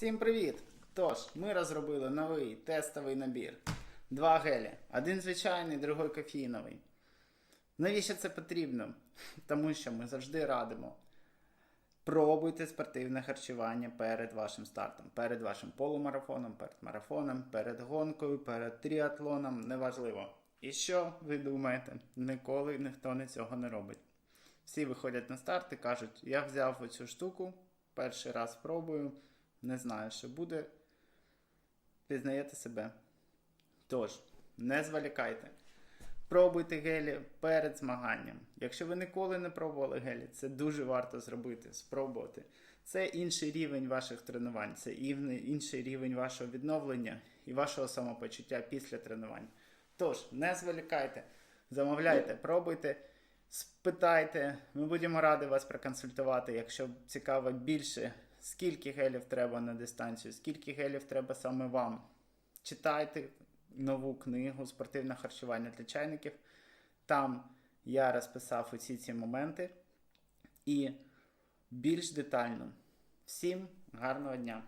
Всім привіт! Тож, ми розробили новий тестовий набір. Два гелі. Один звичайний, другий кофеїновий. Навіщо це потрібно? Тому що ми завжди радимо. Пробуйте спортивне харчування перед вашим стартом, перед вашим полумарафоном, перед марафоном, перед гонкою, перед тріатлоном, неважливо. І що ви думаєте? Ніколи ніхто не цього не робить. Всі виходять на старт і кажуть, я взяв оцю штуку, перший раз пробую, не знаю, що буде. Пізнаєте себе. Тож, не зволікайте. Пробуйте гелі перед змаганням. Якщо ви ніколи не пробували гелі, це дуже варто зробити, спробувати. Це інший рівень ваших тренувань, це інший рівень вашого відновлення і вашого самопочуття після тренувань. Тож, не зволікайте, замовляйте, пробуйте, спитайте. Ми будемо раді вас проконсультувати, якщо цікаво більше, скільки гелів треба на дистанцію, скільки гелів треба саме вам. Читайте нову книгу Спортивне харчування для чайників. Там я розписав усі ці моменти і більш детально. Всім гарного дня!